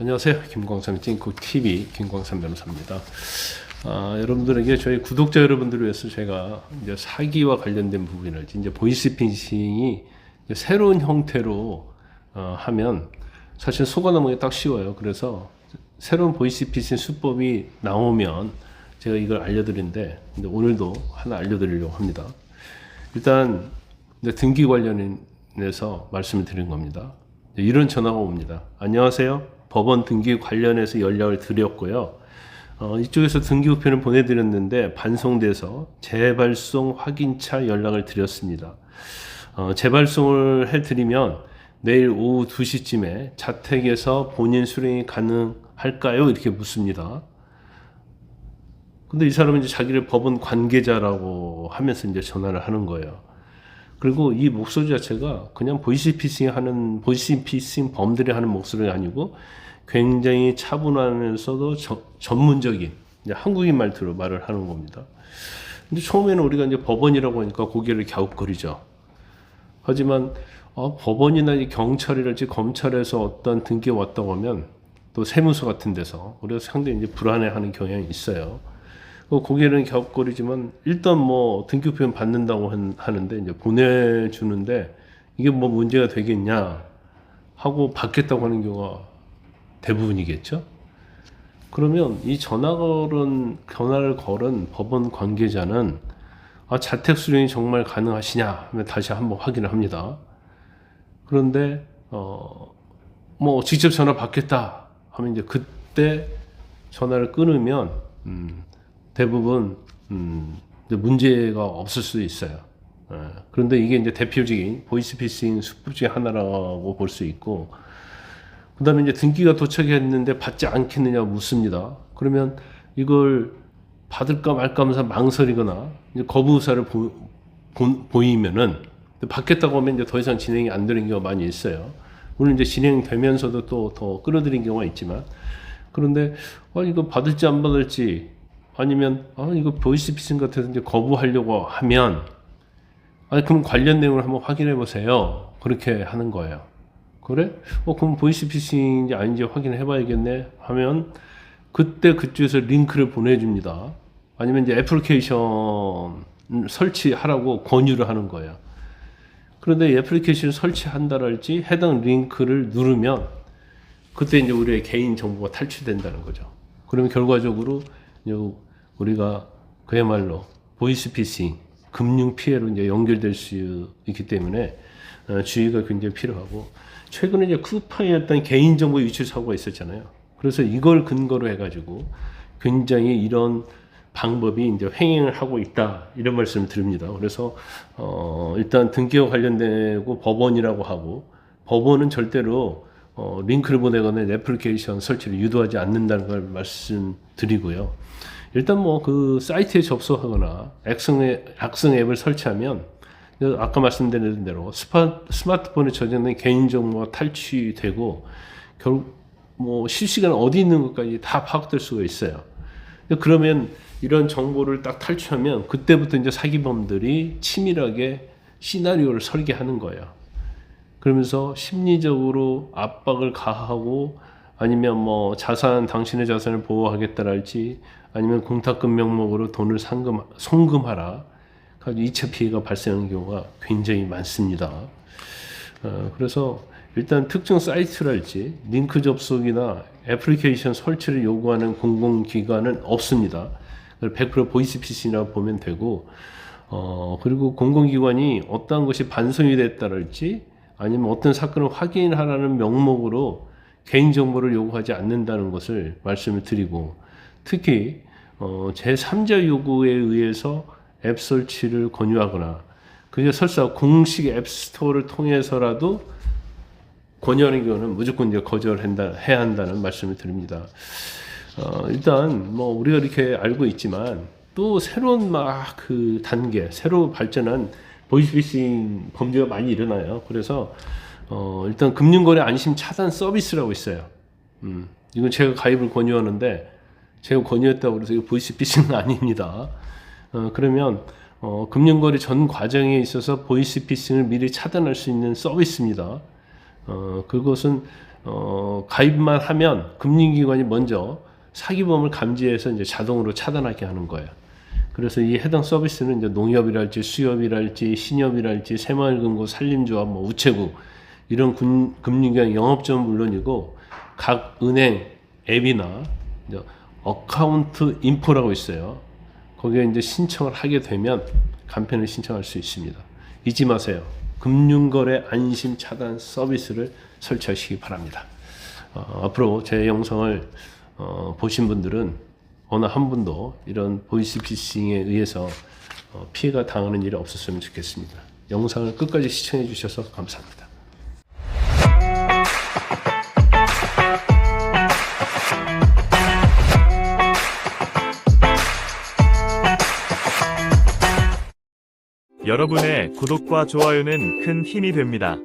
안녕하세요. 김광삼의 찐국 TV 김광삼 변호사입니다. 아, 여러분들에게 저희 구독자 여러분들을 위해서 제가 이제 사기와 관련된 부분을 이제 보이스피싱이 새로운 형태로 어, 하면 사실 속아넘기 딱 쉬워요. 그래서 새로운 보이스피싱 수법이 나오면 제가 이걸 알려드리는데 오늘도 하나 알려드리려고 합니다. 일단 등기 관련해서 말씀을 드린 겁니다. 이런 전화가 옵니다. 안녕하세요. 법원 등기 관련해서 연락을 드렸고요. 어, 이쪽에서 등기 우편을 보내드렸는데 반송돼서 재발송 확인차 연락을 드렸습니다. 어, 재발송을 해드리면 내일 오후 2시쯤에 자택에서 본인 수령이 가능할까요? 이렇게 묻습니다. 근데 이 사람은 이제 자기를 법원 관계자라고 하면서 이제 전화를 하는 거예요. 그리고 이 목소리 자체가 그냥 보이스 피싱 하는 보이스 피싱 범들이 하는 목소리가 아니고 굉장히 차분하면서도 저- 전문적인 한국인 말투로 말을 하는 겁니다. 근데 처음에는 우리가 이제 법원이라고 하니까 고개를 갸웃거리죠. 하지만 어, 법원이나 이 경찰이랄지 검찰에서 어떤 등기 왔다고 하면 또 세무서 같은 데서 우리가 상당히 이제 불안해하는 경향이 있어요. 그 고개는 갸웃거리지만 일단 뭐 등기표현 받는다고 한- 하는데 이제 보내주는데 이게 뭐 문제가 되겠냐 하고 받겠다고 하는 경우가 대부분이겠죠. 그러면 이 전화 걸은 전화를 걸은 법원 관계자는 아, 자택 수령이 정말 가능하시냐 하면 다시 한번 확인을 합니다. 그런데 어, 뭐 직접 전화 받겠다 하면 이제 그때 전화를 끊으면 음, 대부분 음, 문제가 없을 수도 있어요. 예, 그런데 이게 이제 대표적인 보이스피싱 수법 중에 하나라고 볼 수 있고, 그 다음에 이제 등기가 도착했는데 받지 않겠느냐 묻습니다. 그러면 이걸 받을까 말까 하면서 망설이거나 거부 의사를 보, 보, 이면은 받겠다고 하면 이제 더 이상 진행이 안 되는 경우가 많이 있어요. 물론 이제 진행되면서도 또 더 끌어들인 경우가 있지만 그런데 아 이거 받을지 안 받을지 아니면 아 이거 보이스피싱 같아서 이제 거부하려고 하면 아니 그럼 관련 내용을 한번 확인해 보세요. 그렇게 하는 거예요. 그래? 어 그럼 보이스피싱인지 아닌지 확인해 봐야겠네 하면 그때 그쪽에서 링크를 보내줍니다. 아니면 이제 애플리케이션 설치하라고 권유를 하는 거예요. 그런데 이 애플리케이션 설치한다랄지 해당 링크를 누르면 그때 이제 우리의 개인 정보가 탈취된다는 거죠. 그러면 결과적으로 우리가 그야말로 보이스피싱, 금융 피해로 이제 연결될 수 있기 때문에 어, 주의가 굉장히 필요하고 최근에 이제 쿠파의 어떤 개인 정보 유출 사고가 있었잖아요. 그래서 이걸 근거로 해가지고 굉장히 이런 방법이 이제 횡행을 하고 있다 이런 말씀을 드립니다. 그래서 어 일단 등기와 관련되고 법원이라고 하고 법원은 절대로 어 링크를 보내거나 애플리케이션 설치를 유도하지 않는다는 걸 말씀드리고요. 일단 뭐 그 사이트에 접속하거나 악성 앱, 악성 앱을 설치하면 아까 말씀드린 대로 스파, 스마트폰에 저장된 개인 정보가 탈취되고 결국 뭐 실시간 어디 있는 것까지 다 파악될 수가 있어요. 그러면 이런 정보를 딱 탈취하면 그때부터 이제 사기범들이 치밀하게 시나리오를 설계하는 거예요. 그러면서 심리적으로 압박을 가하고 아니면 뭐 자산 당신의 자산을 보호하겠다랄지 아니면 공탁금 명목으로 돈을 상금 송금하라. 가지고 2차 피해가 발생하는 경우가 굉장히 많습니다. 어, 그래서 일단 특정 사이트랄지 링크 접속이나 애플리케이션 설치를 요구하는 공공기관은 없습니다. 100% 보이스피싱이라고 보면 되고, 어, 그리고 공공기관이 어떠한 것이 반송이 됐다랄지 아니면 어떤 사건을 확인하라는 명목으로 개인정보를 요구하지 않는다는 것을 말씀을 드리고, 특히, 어, 제3자 요구에 의해서 앱 설치를 권유하거나, 그게 설사 공식 앱 스토어를 통해서라도 권유하는 경우는 무조건 이제 거절한다 해야 한다는 말씀을 드립니다. 어, 일단 뭐 우리가 이렇게 알고 있지만 또 새로운 막 그 단계, 새로 발전한 보이스피싱 범죄가 많이 일어나요. 그래서 어, 일단 금융거래 안심 차단 서비스라고 있어요. 음, 이건 제가 가입을 권유하는데 제가 권유했다고 그래서 이거 보이스피싱은 아닙니다. 어, 그러면 어, 금융거래 전 과정에 있어서 보이스피싱을 미리 차단할 수 있는 서비스입니다. 어, 그것은 어, 가입만 하면 금융기관이 먼저 사기범을 감지해서 이제 자동으로 차단하게 하는 거예요. 그래서 이 해당 서비스는 이제 농협이랄지 수협이랄지 신협이랄지 새마을금고 산림조합 뭐 우체국 이런 금, 금융기관 영업점은 물론이고 각 은행 앱이나 어카운트 인포라고 있어요. 거기에 이제 신청을 하게 되면 간편을 신청할 수 있습니다. 잊지 마세요. 금융거래 안심 차단 서비스를 설치하시기 바랍니다. 어, 앞으로 제 영상을 어, 보신 분들은 어느 한 분도 이런 보이스피싱에 의해서 어, 피해가 당하는 일이 없었으면 좋겠습니다. 영상을 끝까지 시청해 주셔서 감사합니다. 여러분의 구독과 좋아요는 큰 힘이 됩니다.